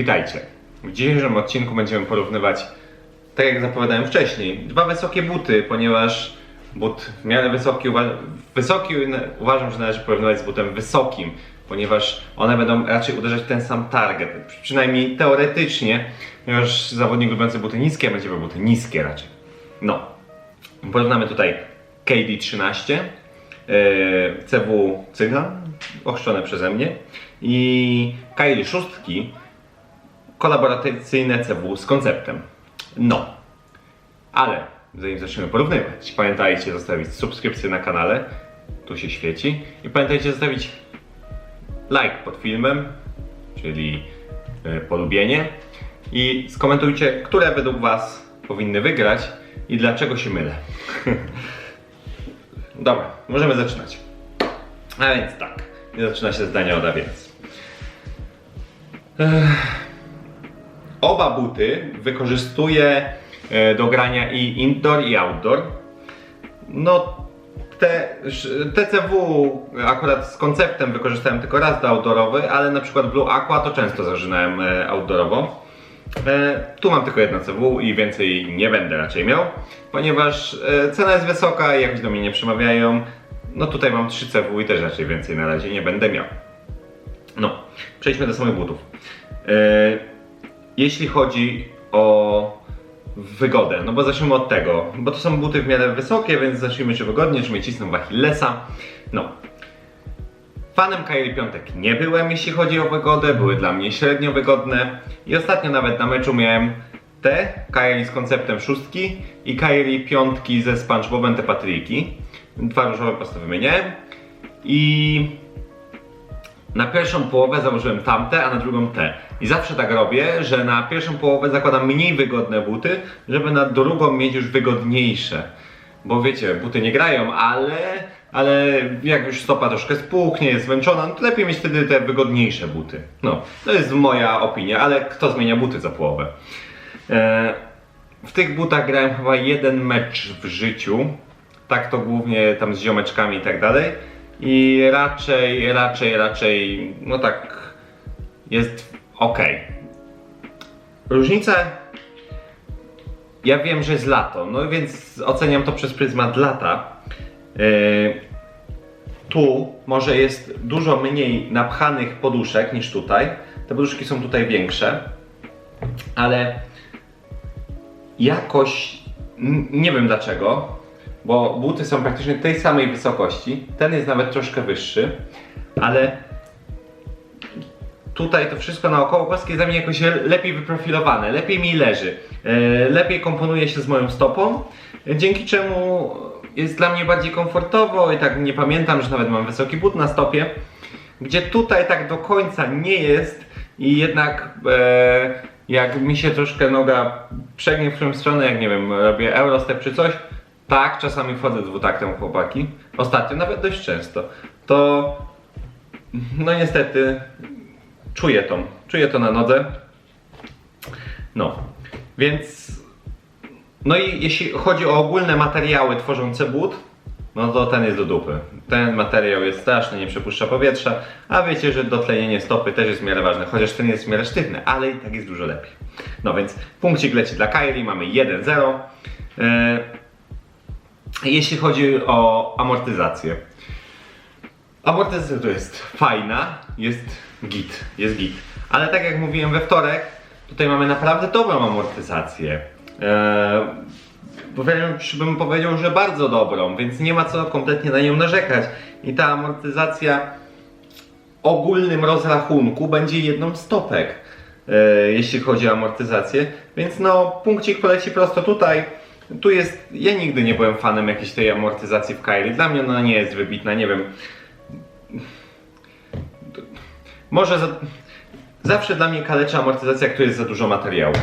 Witajcie. W dzisiejszym odcinku będziemy porównywać, tak jak zapowiadałem wcześniej, dwa wysokie buty, ponieważ but w miarę wysoki, uwa- wysoki uważam, że należy porównywać z butem wysokim, ponieważ one będą raczej uderzać w ten sam target, przynajmniej teoretycznie, ponieważ zawodnik lubiący buty niskie będzie miał buty niskie raczej. No, porównamy tutaj KD13, e, CW Cygan, ochrzczone przeze mnie i Kylie szóstki, kolaboracyjne CW z konceptem. No, ale zanim zaczniemy porównywać, pamiętajcie zostawić subskrypcję na kanale, tu się świeci, i pamiętajcie zostawić like pod filmem, czyli e, polubienie i skomentujcie, które według Was powinny wygrać i dlaczego się mylę. Dobra, możemy zaczynać. A więc tak, zaczyna się zdanie od a więc. Oba buty wykorzystuję e, do grania i indoor i outdoor. No te, TCW akurat z konceptem wykorzystałem tylko raz do outdoorowy, ale na przykład Blue Aqua to często zażynałem e, outdoorowo. E, tu mam tylko jedno CW i więcej nie będę raczej miał, ponieważ cena jest wysoka i jakoś do mnie nie przemawiają. No tutaj mam 3 CW i też raczej więcej na razie nie będę miał. No, przejdźmy do samych butów. Jeśli chodzi o wygodę, no bo zacznijmy od tego, bo to są buty w miarę wysokie, więc zacznijmy czy wygodnie, mnie cisną w Achillesa. No. Fanem Kyrie Piątek nie byłem, jeśli chodzi o wygodę, były dla mnie średnio wygodne i ostatnio nawet na meczu miałem te Kyrie z konceptem szóstki i Kyrie piątki ze SpongeBobem te patryki. Dwa różowe po prostu wymieniałem i na pierwszą połowę założyłem tamte, a na drugą te. I zawsze tak robię, że na pierwszą połowę zakładam mniej wygodne buty, żeby na drugą mieć już wygodniejsze. Bo wiecie, buty nie grają, ale, ale jak już stopa troszkę spłuknie, jest zmęczona, no to lepiej mieć wtedy te wygodniejsze buty. No, to jest moja opinia, ale kto zmienia buty za połowę? E, w tych butach grałem chyba jeden mecz w życiu. Tak to głównie tam z ziomeczkami i tak dalej. I raczej, raczej, raczej, no tak, jest ok. Różnice. Ja wiem, że jest lato, no więc oceniam to przez pryzmat lata. Yy, tu może jest dużo mniej napchanych poduszek niż tutaj. Te poduszki są tutaj większe, ale jakoś nie wiem dlaczego, bo buty są praktycznie tej samej wysokości. Ten jest nawet troszkę wyższy, ale tutaj to wszystko naokoło kostki jest dla mnie jakoś lepiej wyprofilowane, lepiej mi leży, e, lepiej komponuje się z moją stopą, dzięki czemu jest dla mnie bardziej komfortowo i tak nie pamiętam, że nawet mam wysoki but na stopie, gdzie tutaj tak do końca nie jest i jednak e, jak mi się troszkę noga przegnie w którą stronę, jak nie wiem, robię Eurostep czy coś, tak, czasami wchodzę dwutaktem chłopaki, ostatnio nawet dość często, to no niestety czuję to, czuję to na nodze. No, więc no i jeśli chodzi o ogólne materiały tworzące but, no to ten jest do dupy. Ten materiał jest straszny, nie przepuszcza powietrza, a wiecie, że dotlenienie stopy też jest w miarę ważne, chociaż ten jest w miarę sztywny, ale i tak jest dużo lepiej. No więc punkcik leci dla Kylie, mamy 1-0. E, jeśli chodzi o amortyzację. Amortyzacja to jest fajna, jest git, jest git. Ale tak jak mówiłem we wtorek, tutaj mamy naprawdę dobrą amortyzację. Eee, bym powiedział, że bardzo dobrą, więc nie ma co kompletnie na nią narzekać. I ta amortyzacja w ogólnym rozrachunku będzie jedną z topek, e, jeśli chodzi o amortyzację. Więc no, punkcik poleci prosto tutaj. Tu jest, ja nigdy nie byłem fanem jakiejś tej amortyzacji w Kylie. Dla mnie ona nie jest wybitna, nie wiem. Może za, zawsze dla mnie kaleczy amortyzacja, jak tu jest za dużo materiału.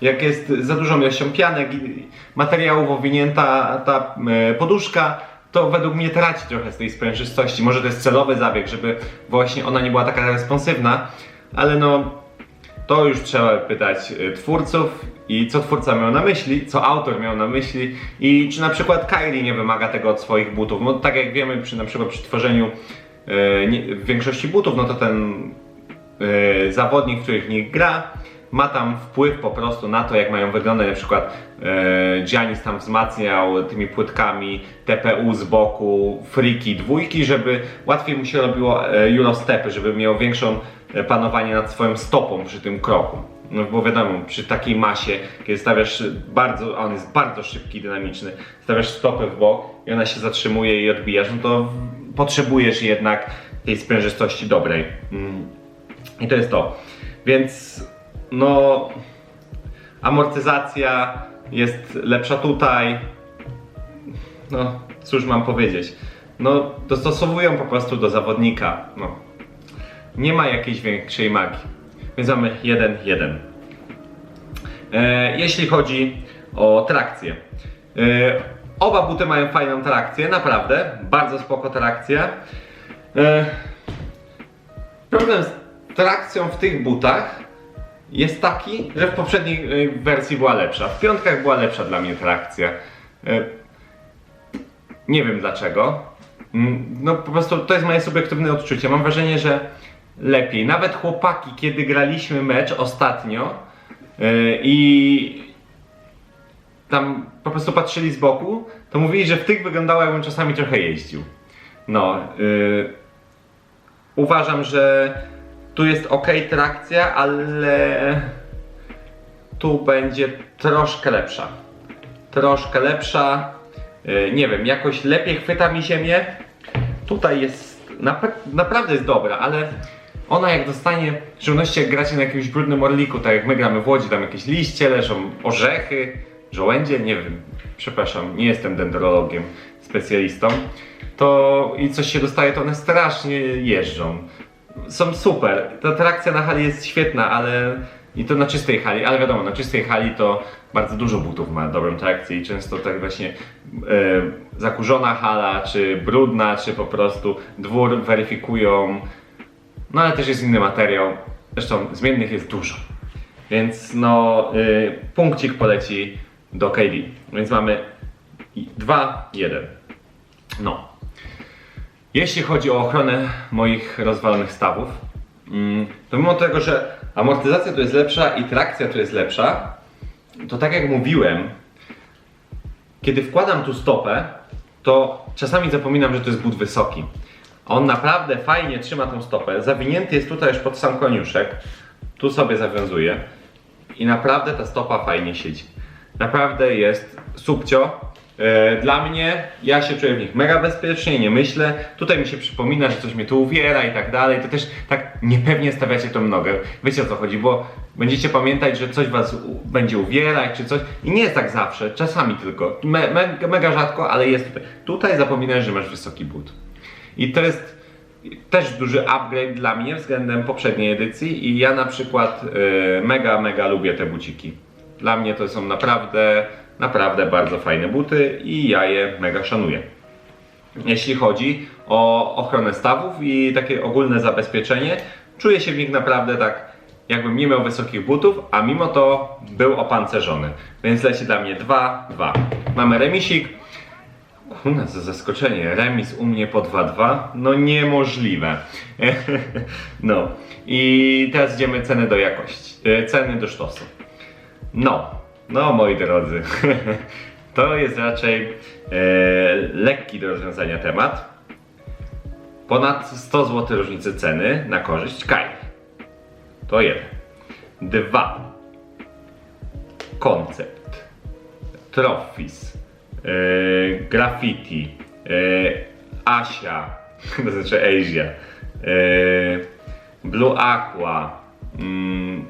Jak jest za dużą ilością pianek i materiałów owinięta ta e, poduszka, to według mnie traci trochę z tej sprężystości. Może to jest celowy zabieg, żeby właśnie ona nie była taka responsywna, ale no to już trzeba pytać e, twórców i co twórca miał na myśli, co autor miał na myśli i czy na przykład Kylie nie wymaga tego od swoich butów. No tak jak wiemy przy na przykład przy tworzeniu e, nie, większości butów, no to ten e, zawodnik, w nich gra, ma tam wpływ po prostu na to, jak mają wyglądać. Na przykład e, Giannis tam wzmacniał tymi płytkami TPU z boku, friki, dwójki, żeby łatwiej mu się robiło e, Eurostepy, żeby miał większą panowanie nad swoją stopą przy tym kroku. No bo wiadomo, przy takiej masie, kiedy stawiasz bardzo, a on jest bardzo szybki, dynamiczny, stawiasz stopę w bok i ona się zatrzymuje i odbijasz, no to potrzebujesz jednak tej sprężystości dobrej. Mm. I to jest to. Więc no amortyzacja jest lepsza tutaj. No, cóż mam powiedzieć. No, dostosowują po prostu do zawodnika. No. Nie ma jakiejś większej magii. Więc mamy 1-1. E, jeśli chodzi o trakcję. E, oba buty mają fajną trakcję, naprawdę. Bardzo spoko trakcja. E, problem z trakcją w tych butach jest taki, że w poprzedniej wersji była lepsza. W piątkach była lepsza dla mnie trakcja. Nie wiem dlaczego. Mm, No po prostu to jest moje subiektywne odczucie. Mam wrażenie, że lepiej. Nawet chłopaki, kiedy graliśmy mecz ostatnio yy, i tam po prostu patrzyli z boku, to mówili, że w tych wyglądało jakbym czasami trochę jeździł. No, yy, uważam, że tu jest ok trakcja, ale tu będzie troszkę lepsza. Troszkę lepsza. Yy, nie wiem, jakoś lepiej chwyta mi ziemię. Tutaj jest napra- naprawdę jest dobra, ale ona jak dostanie, w szczególności jak gracie na jakimś brudnym orliku, tak jak my gramy w Łodzi, tam jakieś liście leżą, orzechy, żołędzie, nie wiem, przepraszam, nie jestem dendrologiem, specjalistą, to i coś się dostaje, to one strasznie jeżdżą. Są super, ta trakcja na hali jest świetna, ale i to na czystej hali, ale wiadomo, na czystej hali to bardzo dużo butów ma dobrą trakcję i często tak właśnie e, zakurzona hala, czy brudna, czy po prostu dwór weryfikują. No ale też jest inny materiał. Zresztą zmiennych jest dużo. Więc no, y, punkcik poleci do KD. Więc mamy 2-1. No. Jeśli chodzi o ochronę moich rozwalonych stawów, mm, to mimo tego, że amortyzacja tu jest lepsza i trakcja tu jest lepsza, to tak jak mówiłem, kiedy wkładam tu stopę, to czasami zapominam, że to jest but wysoki. On naprawdę fajnie trzyma tą stopę. Zawinięty jest tutaj już pod sam koniuszek. Tu sobie zawiązuje. I naprawdę ta stopa fajnie siedzi. Naprawdę jest subcio. E, Dla mnie, ja się czuję w nich mega bezpiecznie, nie myślę. Tutaj mi się przypomina, że coś mnie tu uwiera i tak dalej. To też tak niepewnie stawiacie tą nogę. Wiecie o co chodzi, bo będziecie pamiętać, że coś was będzie uwierać czy coś. I nie jest tak zawsze, czasami tylko. Me, me, mega rzadko, ale jest tutaj. Tutaj zapominasz, że masz wysoki but. I to jest też duży upgrade dla mnie względem poprzedniej edycji i ja na przykład y, mega, mega lubię te buciki. Dla mnie to są naprawdę, naprawdę bardzo fajne buty i ja je mega szanuję. Jeśli chodzi o ochronę stawów i takie ogólne zabezpieczenie, czuję się w nich naprawdę tak, jakbym nie miał wysokich butów, a mimo to był opancerzony. Więc leci dla mnie 2-2. Mamy remisik. Kurna, za zaskoczenie. Remis u mnie po 2-2? No niemożliwe. no. I teraz idziemy ceny do jakości. e, Ceny do sztosu. No. No, moi drodzy. to jest raczej e, lekki do rozwiązania temat. Ponad 100 zł różnicy ceny na korzyść Kai. To jeden. Dwa. Koncept. Trophies. Yy, graffiti. Yy, Asia. To znaczy Asia. Yy, Blue Aqua. Mm,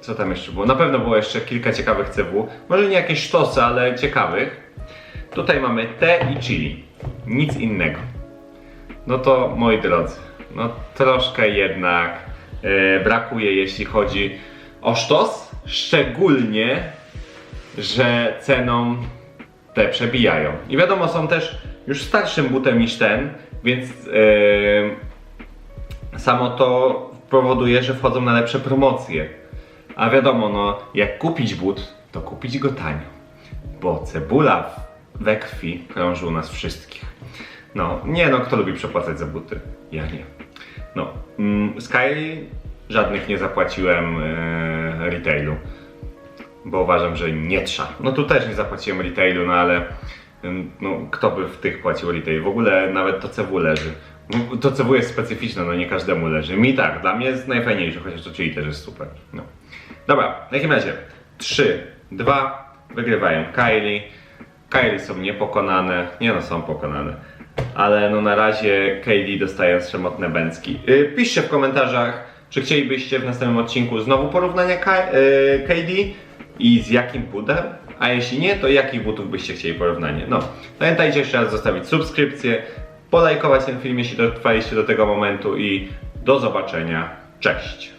co tam jeszcze było? Na pewno było jeszcze kilka ciekawych CW. Może nie jakieś sztosy, ale ciekawych. Tutaj mamy te i chili. Nic innego. No to moi drodzy, no troszkę jednak e, brakuje jeśli chodzi o sztos, szczególnie, że ceną te przebijają. I wiadomo, są też już starszym butem niż ten, więc e, samo to powoduje, że wchodzą na lepsze promocje. A wiadomo, no jak kupić but, to kupić go tanio, bo cebula we krwi krąży u nas wszystkich. No, nie no, kto lubi przepłacać za buty? Ja nie. No, mm, Sky żadnych nie zapłaciłem e, retailu, bo uważam, że nie trzeba. No tu też nie zapłaciłem retailu, no ale no, kto by w tych płacił retail? W ogóle nawet to CW leży. No, To CW jest specyficzne, no nie każdemu leży. Mi tak, dla mnie jest najfajniejsze, chociaż to czyli też jest super. No. Dobra, w takim razie 3, 2, wygrywają Kylie. Kylie są niepokonane, nie no są pokonane. Ale no na razie Kylie dostają strzemotne bęcki. Yy, piszcie w komentarzach, czy chcielibyście w następnym odcinku znowu porównania Ka- yy, i z jakim butem? A jeśli nie, to jakich butów byście chcieli porównanie? No, pamiętajcie jeszcze raz zostawić subskrypcję, polajkować ten film, jeśli dotrwaliście do tego momentu i do zobaczenia. Cześć!